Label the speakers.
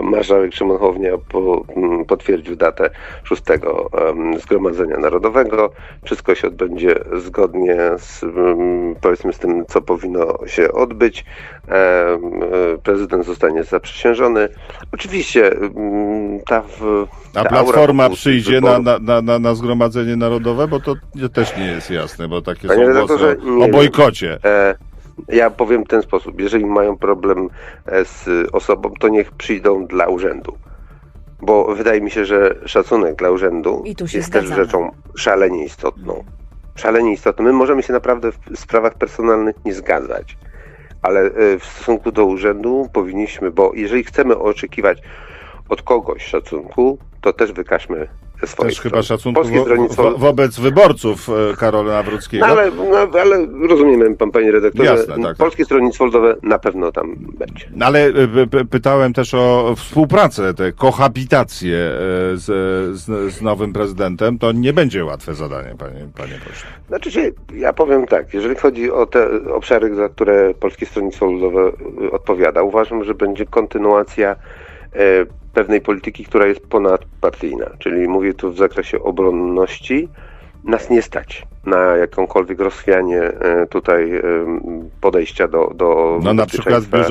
Speaker 1: Marszałek Szymon Hołownia po, m, potwierdził datę 6 em, Zgromadzenia Narodowego. Wszystko się odbędzie zgodnie z, em, powiedzmy, z tym, co powinno się odbyć. E, Prezydent zostanie zaprzysiężony. Oczywiście em, ta, w,
Speaker 2: A
Speaker 1: ta aura
Speaker 2: Platforma
Speaker 1: wokół
Speaker 2: przyjdzie na, na, na, na, Zgromadzenie Narodowe, bo to też nie jest jasne, bo takie
Speaker 1: Panie
Speaker 2: są głosy o
Speaker 1: wiem.
Speaker 2: bojkocie.
Speaker 1: E, ja powiem w ten sposób. Jeżeli mają problem e, z osobą, to niech przyjdą dla urzędu. Bo wydaje mi się, że szacunek dla urzędu jest też
Speaker 3: zgadzamy.
Speaker 1: rzeczą szalenie istotną. Szalenie istotną. My możemy się naprawdę w sprawach personalnych nie zgadzać, ale e, w stosunku do urzędu powinniśmy, bo jeżeli chcemy oczekiwać od kogoś szacunku, to też wykażmy
Speaker 2: Też chyba
Speaker 1: strony.
Speaker 2: szacunku
Speaker 1: Polskie
Speaker 2: wo, wo, wobec wyborców e, Karola Nawrockiego.
Speaker 1: no ale, no, ale rozumiemy, pan panie redaktorze.
Speaker 2: Jasne, tak, tak.
Speaker 1: Polskie Stronnictwo Ludowe na pewno tam będzie.
Speaker 2: No Ale e, pytałem też o współpracę, tę kohabitację e, z, z, z nowym prezydentem. To nie będzie łatwe zadanie, panie, panie pośle.
Speaker 1: Znaczy się, ja powiem tak, jeżeli chodzi o te obszary, za które Polskie Stronnictwo Ludowe odpowiada, uważam, że będzie kontynuacja pewnej polityki, która jest ponadpartyjna. Czyli mówię tu w zakresie obronności. Nas nie stać na jakąkolwiek rozchwianie e, tutaj e, podejścia do, do
Speaker 2: No na przykład bierze